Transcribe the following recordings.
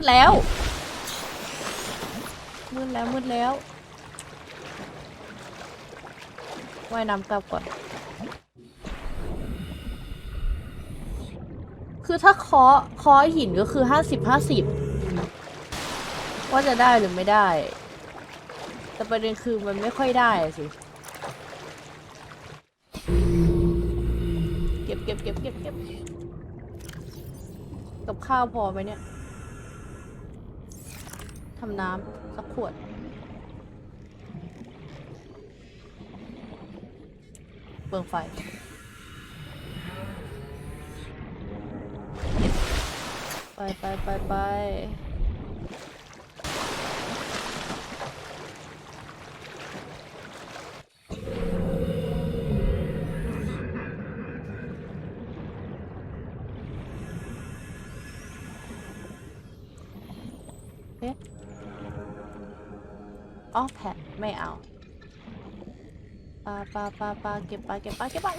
มืดแล้ว มืดแล้วมืดแล้วว่ายน้ำกลับก่อน คือถ้าเคาะเคาะหินก็คือห้าสิบห้าสิบว่าจะได้หรือไม่ได้ แต่ประเด็นคือมันไม่ค่อยได้สิ เก็บเก็บเก็บเก็บเก็บกับข้าวพอไหมเนี่ย ทำน้ำสักขวด เปลืองไฟไปไปไปไปเอ๊ะ อ๋อแผ่นไม่เอาปลาปลาปลาปลาเก็บปลาเก็บปลาเก็บปลา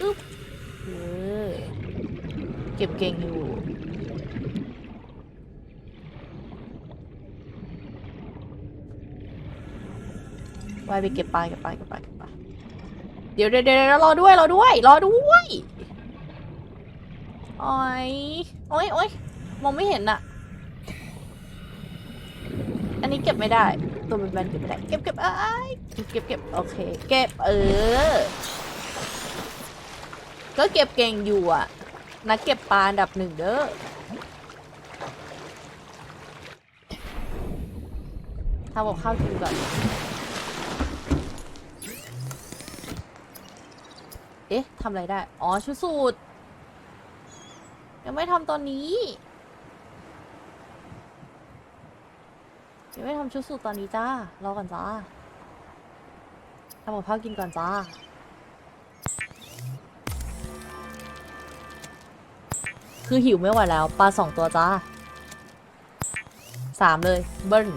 อึ๊บเออเก็บเก่งอยู่วายไปเก็บปลาเก็บปลาเก็บปลาเก็บปลาเดี๋ยวเดี๋ยวเดี๋ยวรอด้วยรอด้วยรอด้วยโอ้ยโอ้ยโอ้ยมองไม่เห็นอะอันนี้เก็บไม่ได้ ตัวแบนๆเก็บไม่ได้เก็บเก็บเอ้ยเก็บเก็บเก็บโอเค เก็บเออ ก็เก็บเก่งอยู่อะนักเก็บปลาอันดับหนึ่งเด้อทำกับข้าวกินก่อน เอ๊ะทำอะไรได้ อ๋อชุดสูตร ยังไม่ทำตอนนี้ ยังไม่ทำชุดสูตรตอนนี้จ้ารอก่อนจ้าทำกับข้าวกินก่อนจ้า คือหิวไม่ไหวแล้วปลาสองตัวจ้าสามเลยเบิ้ล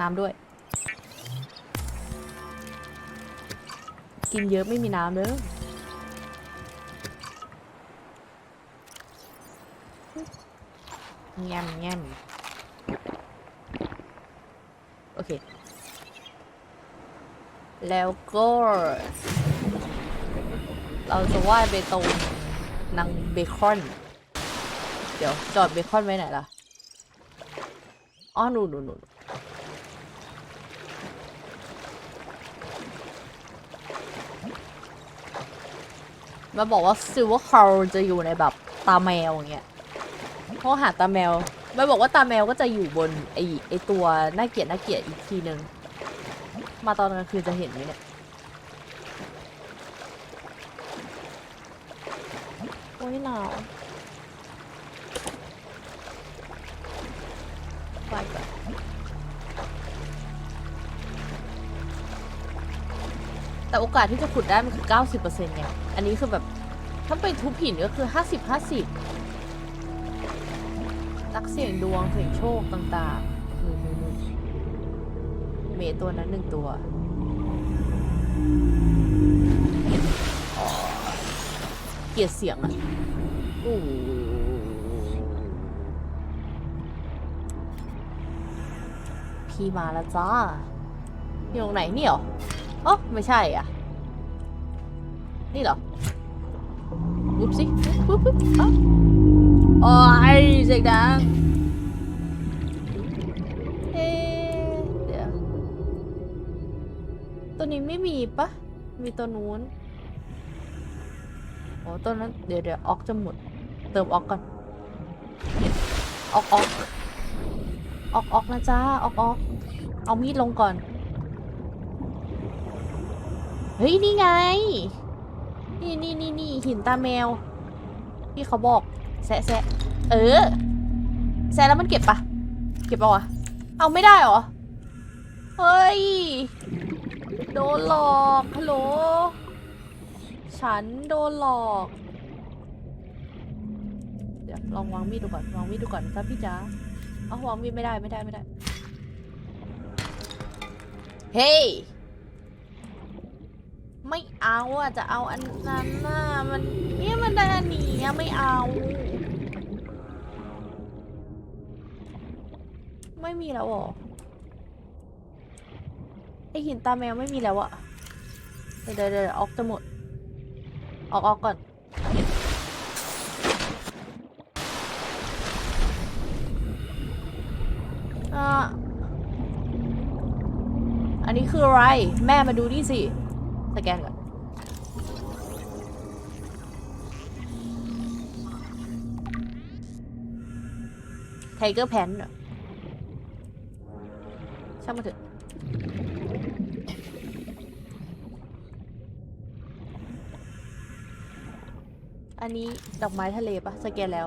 น้ำด้วย กินเยอะไม่มีน้ำเด้อแง่มแง่ม เค แล้วก็ เราจะว่ายไปตรงนางเบคอน เดี๋ยวจอดเบคอนไว้ไหนล่ะอ๋อหนูหนูหนูมาบอกว่าซิลเวอร์คาร์จะอยู่ในแบบตาแมวอย่างเงี้ยเพราะหาตาแมว มาบอกว่าตาแมวก็จะอยู่บนไอไอตัวน่าเกลียดน่าเกลียดอีกทีหนึ่งมาตอนกลางคืนจะเห็นไหมเนี่ยโอ้ยหนาวไปก่อนแต่โอกาสที่จะขุดได้มันคือ 90%ไงอันนี้คือแบบถ้าไปทุบหินก็คือ 50 50 นักเสี่ยงดวงเสี่ยงโชคต่างๆนู่นนู่นนู่นเมย์ตัวนั้นหนึ่งตัวเกลียดเสียงอะโอ้พี่มาแล้วจ้าอยู่ตรงไหนนี่เหรออ๋อไม่ใช่อะ นี่เหรอปุ๊บสิปุ๊บปุ๊บปุ๊บอ้าโอ้ย เสียงดังเอ๊เดี๋ยวตัวนี้ไม่มีปะมีตัวนู้นโอ้ตัวนั้นเดี๋ยวเดี๋ยวออกจะหมด เติมออกก่อนออกออกออกออกนะจ๊ะออกออกเอามีดลงก่อน เฮ้ย นี่ไง นี่นี่นี่นี่หินตาแมว ที่เขาบอก แซะแซะ เออ แซะแล้วมันเก็บปะเก็บปะวะ เอาไม่ได้หรอ เฮ้ย โดนหลอกฮัลโหล ฉันโดนหลอก เดี๋ยวลองวางมีดดูก่อน วางมีดดูก่อนครับพี่จ๋าเอาวางมีดไม่ได้ไม่ได้ไม่ได้ เฮ้ย ไม่เอาอะจะเอาอันนั้นน่ะมันเนี่ยมันได้อันนี้ไม่เอา ไม่มีแล้วหรอไอหินตาแมวไม่มีแล้วอะเดี๋ยวเดี๋ยวออกจะหมด ออกออกก่อนอ่าอันนี้คืออะไร แม่มาดูนี่สิ สแกนก่อน ไทเกอร์แพนเหรอ ช่างมาเถอะอันนี้ดอกไม้ทะเลปะสแกนแล้ว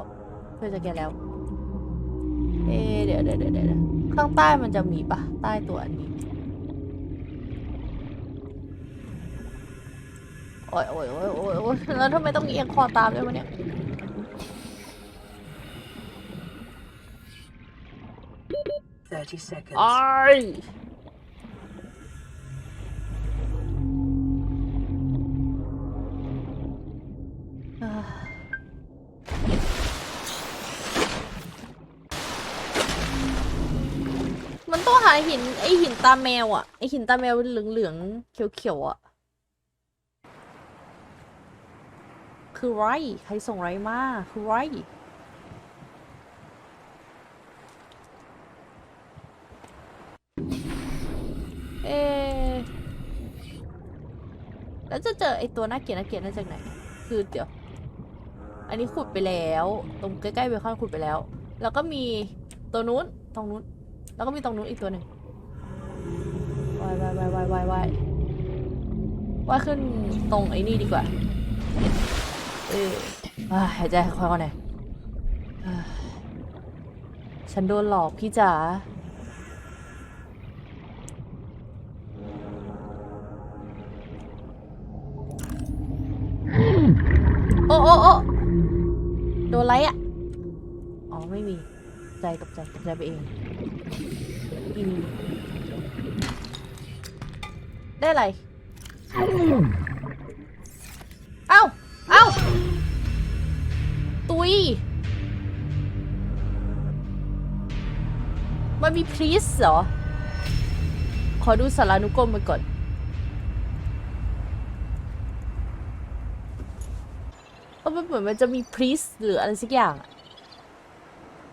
เคยสแกนแล้ว เอะเดี๋ยวเดี๋ยวเดี๋ยวเดี๋ยวข้างใต้มันจะมีปะใต้ตัวอันนี้โอ้ยโอ้ยโอ้ยโอ้ยโอ้ยแล้วทำไมต้องเอียงคอตามด้วยวะเนี่ย 30 seconds. ไอ้อ่ามันต้องหาหิน ไอหินตาแมวอะไอหินตาแมวเหลืองๆ เขียวๆอะคือไร ใครส่งไรมา คือไร เอะ แล้วจะเจอไอตัวน่าเกลียดน่าเกลียดนั่นจากไหน คือเดี๋ยว อันนี้ขุดไปแล้ว ตรงใกล้ๆเบคอนขุดไปแล้ว แล้วก็มีตัวนู้นตรงนู้น แล้วก็มีตรงนู้นอีกตัวหนึ่งวายวายวายวายวายวายว่ายขึ้นตรงไอ้นี่ดีกว่า เออหายใจค่อยๆหน่อยฉันโดนหลอกพี่จ๋า ตกใจตกใจไปเองอีนี่ได้อะไร เอ้า เอ้า ตุย มันมีพลีสเหรอ ขอดูสารานุกรมไปก่อน เออมันเหมือนมันจะมีพรีสหรืออะไรสักอย่างอะ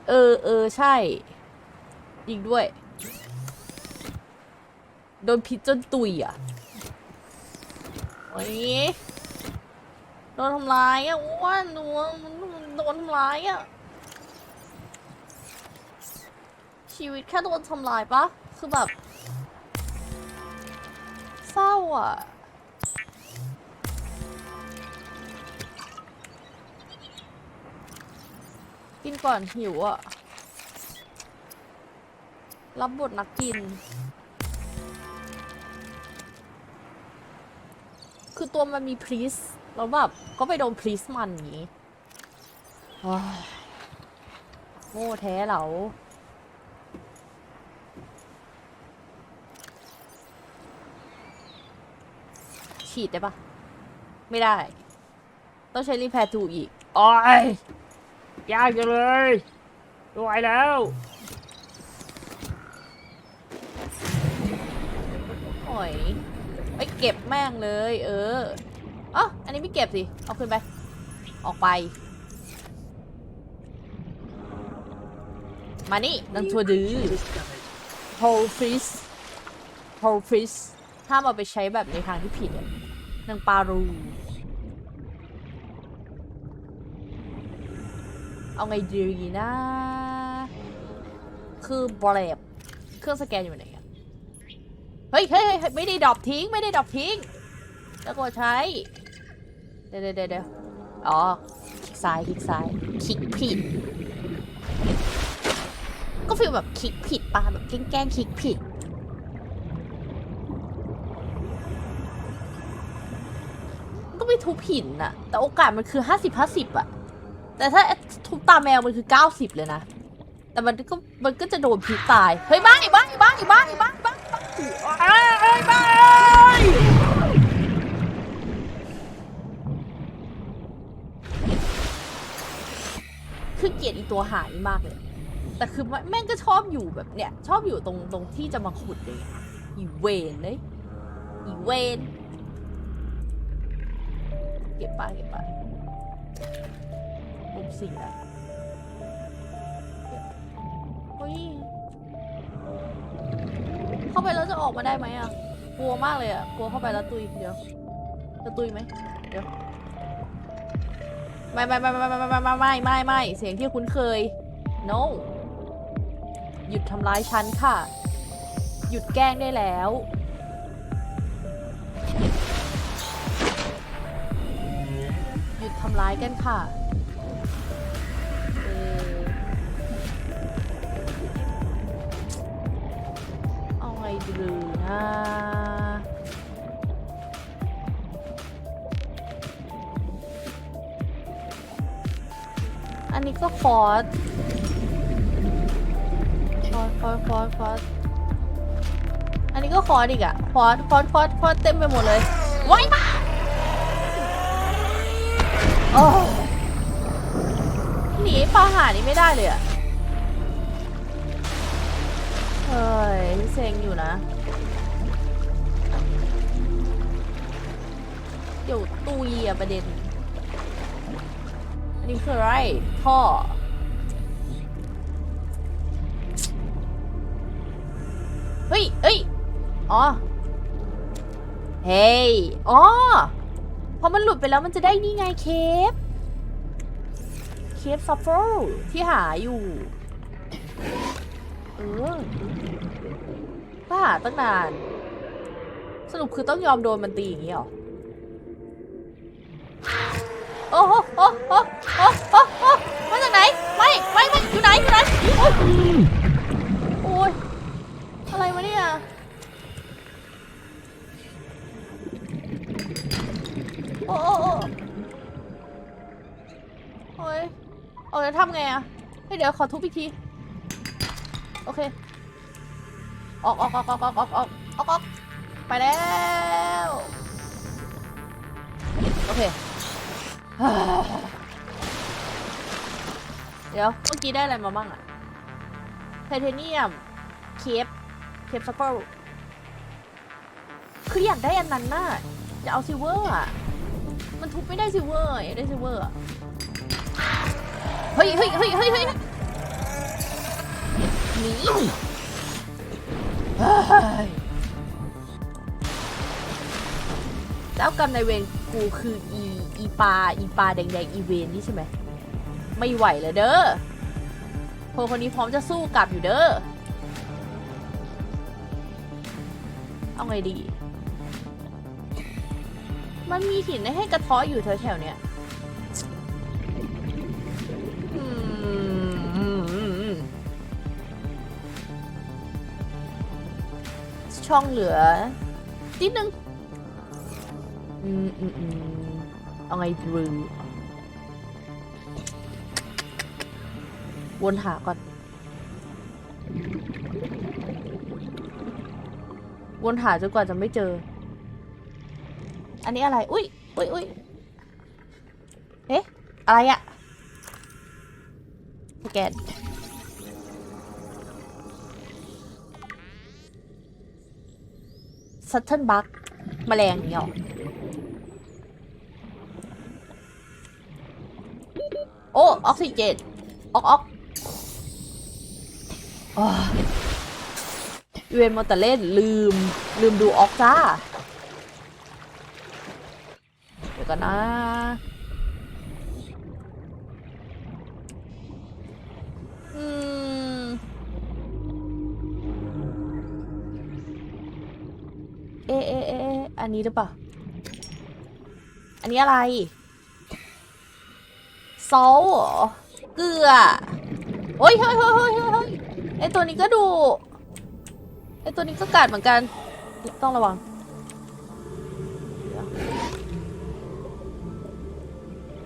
เออเออใช่ยิงด้วย โดนพิษจนตุยอะโอ้ยโดนทำร้ายอะอ้วนหนูโดนทำร้ายอะ ชีวิตแค่โดนทำร้ายปะคือแบบ เศร้าอะ กินก่อนหิวอะรับบทนักกิน คือตัวมันมีพรีส แล้วแบบ ก็ไปโดนพรีสมันอย่างงี้โอ้ยโง่แท้เหลาฉีดได้ปะไม่ได้ ต้องใช้รีแพร์ทูอีก อ้ย ยากจังเลยไม่ไหวแล้ว โอ้ยไปเก็บแม่งเลย เอออ๋ออันนี้ไม่เก็บสิ เอาขึ้นไป ออกไป มานี่นังทัวดื้อ Discovered. whole fish whole fish ห้ามเอาไปใช้แบบในทางที่ผิดอะนางปลารู เอาไงดีนะ คือแบรบเครื่องสแกนอยู่ไหนอะเฮ้ยเฮ้ยไม่ได้ดรอปทิ้ง ไม่ได้ดรอปทิ้ง แล้วก็ใช้ เดี๋ยวเดี๋ยวเดี๋ยวอ๋อคลิกซ้ายคลิกซ้ายคลิกผิด ก็ฟีลแบบคลิกผิดปะแบบแกล้งคลิกผิดก็ไม่ทุบหินอะแต่โอกาสมันคือห้าสิบห้าสิบอะ แต่ถ้าทุบตาแมวมันคือเก้าสิบเลยนะ แต่มันก็มันก็จะโดนพิษตาย เฮ้ยบ้าอีบ้าอีบ้าอีบ้าอีบ้าอีบ้าอีบ้าเอ้ยเอ้บ้าคือเกลียดอีตัวหายมากเลย แต่คือแม่งก็ชอบอยู่แบบเนี้ยชอบอยู่ตรงตรงที่จะมาขุดเลยอีเวนเลยอีเวน เก็บไปเก็บไป รูปสิ่งอะเก็บเฮ้ยเข้าไปแล้วจะออกมาได้ไหมอะกลัวมากเลยอะกลัวเข้าไปแล้วตุยเดี๋ยว จะตุยไหมเดี๋ยวไม่ไม่ไม่ไม่ไม่ไม่ไม่ไม่ไม่ไม่เสียงที่คุ้นเคย no หยุดทำร้ายฉันค่ะ หยุดแกล้งได้แล้วหยุดทำร้ายกันค่ะ นะอันนี้ก็คอร์สฟอร์สฟอร์สฟอสฟอสอันนี้ก็คอร์สอีกอะคอร์สคอร์สคอร์สคอร์สเต็มไปหมดเลยว้ายมาโอ้หนีปาหานี่ไม่ได้เลยอะเฮ้ยเซ็งอยู่นะ เดี๋ยวตุยอะประเด็น อันนี้คืออะไรท่อ เฮ้ยเฮ้ย อ๋อ เฮ้ย อ๋อ พอมันหลุดไปแล้วมันจะได้นี่ไงเคฟ เคฟซัฟเฟอร์ที่หาอยู่ เออก็หาตั้งนาน สรุปคือต้องยอมโดนมันตีอย่างนี้หรอ โอ้โหโอ้โอ้โอ้มาจากไหน ไม่ไม่ไม่อยู่ไหนอยู่ไหนโอ้ยโอ้ยอะไรวะเนี่ยโอ้โอ้โอ้โอ้ยโอ้ยแล้วทำไงอะเฮ้ยเดี๋ยวขอทุบอีกที โอเค ออกออกออกออกออกออกออกออกออกไปแล้ว โอเค เดี๋ยว เมื่อกี้ได้อะไรมาบ้างอะไทเทเนียม เคป เคปซัฟเฟอร์คืออยากได้อันนั้นน่ะจะเอาซิเวอร์อะมันทุบไม่ได้ซิเวอร์อยากได้ซิเวอร์เฮ้ยเฮ้ยเฮ้ยเฮ้ยเฮ้ยหนีเฮ้ยเจ้ากรรมนายเวร กูคืออีอีปลาอีปลาแดงๆอีเวนนี่ใช่ไหมไม่ไหวเลยเด้อคนคนนี้พร้อมจะสู้กลับอยู่เด้อเอาไงดี มันมีหินให้กระทาะอยู่แถวๆเนี้ยช่องเหลือนิดนึง อืมอืมอืมเอาไงดีวนหาก่อน วนหาจนกว่าจะไม่เจอ อันนี้อะไร อุ้ยอุ้ยอุ้ยเอ๊ะ อะไรอะแกนซัตเทิลบักแมลงเนี่ยหรอ โอ้ออกซิเจนออกออกเวนมอเตเล่นลืม ลืมดูออกจ้า เดี๋ยวกันนะ อืม เอเอเอออันนี้หรือเปล่า อันนี้อะไร ซอเหรอ เกลือ โอ้ยเฮ้ยเฮ้ยเฮ้ยเฮ้ยเฮ้ยไอตัวนี้ก็ดูไอตัวนี้ก็กัดเหมือนกัน ต้องระวัง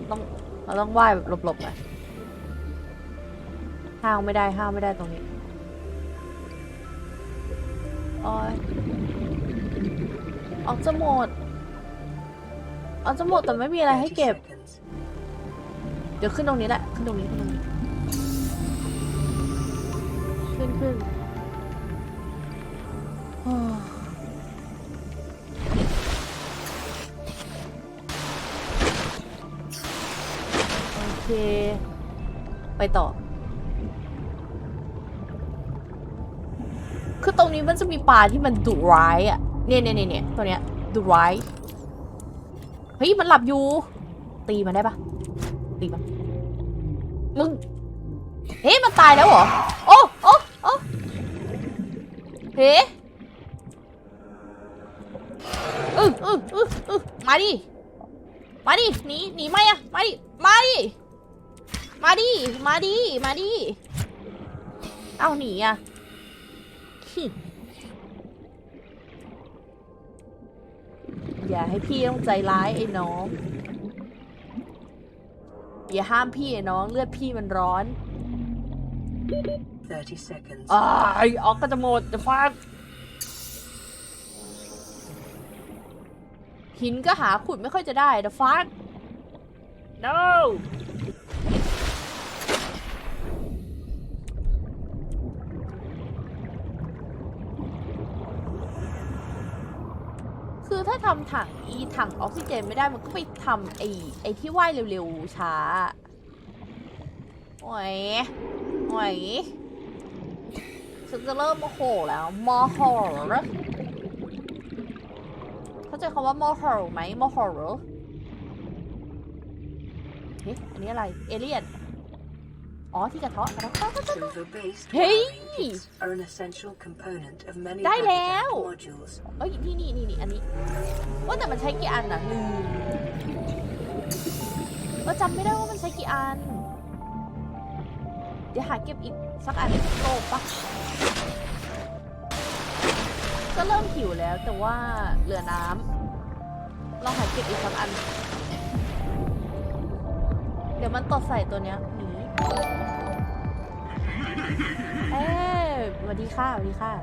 ต้องเราต้องว่ายแบบหลบๆไปห้าวไม่ได้ห้าวไม่ได้ตรงนี้โอ้ยออกจะหมดออกจะหมดแต่ไม่มีอะไรให้เก็บ เดี๋ยวขึ้นตรงนี้แหละ ขึ้นตรงนี้ขึ้นตรงนี้ ขึ้นขึ้นโอเค ไปต่อ คือตรงนี้มันจะมีปลาที่มันดุร้ายอะ เนี่ยเนี่ยเนี่ยเนี่ยตัวเนี้ยดุร้าย เฮ้ย มันหลับอยู่ ตีมันได้ปะ ตีมันมึงเฮ้มันตายแล้วเหรอ โอ้โอ้โอ้เฮ้อึอึอึอึมาดิ มาดิ หนี หนีไม่อะมาดิ มาดิ มาดิ มาดิ มาดิ เอาหนีอะอย่าให้พี่ต้องใจร้ายไอ้น้อง อย่าห้ามพี่ไอ้น้องเลือดพี่มันร้อน30 seconds. อ้ายออกก็จะหมดจะฟาดหินก็หาขุดไม่ค่อยจะได้เดฟาด no คือถ้าทำถัง อีถังออกซิเจนไม่ได้มันก็ไปทำไอ้ไอ้ที่ว่ายเร็วๆช้า โอ้ย โอ้ย ฉันจะเริ่มโมโหแล้วโมโหเข้าใจคำว่าโมโหไหมโมโหเฮ้ยอันนี้อะไร เอเลี่ยน อ๋อที่กระเทาะกระเทาะ Silver-based Hey! wiring kits are an essential component of many ได้แล้ habitat ว modules. เอ้ยนี่นี่นี่นี่อันนี้ว่าแต่มันใช้กี่อันน่ะหนึ่งเราจำไม่ได้ว่ามันใช้กี่อัน เดี๋ยวหาเก็บอีกสักอันโตปะก็เริ่มหิวแล้วแต่ว่าเหลือน้ำลองหาเก็บอีกสักอัน เดี๋ยวมันตดใส่ตัวเนี้ยหนี เอ้ยสวัสดีค่ะสวัสดีค่ะ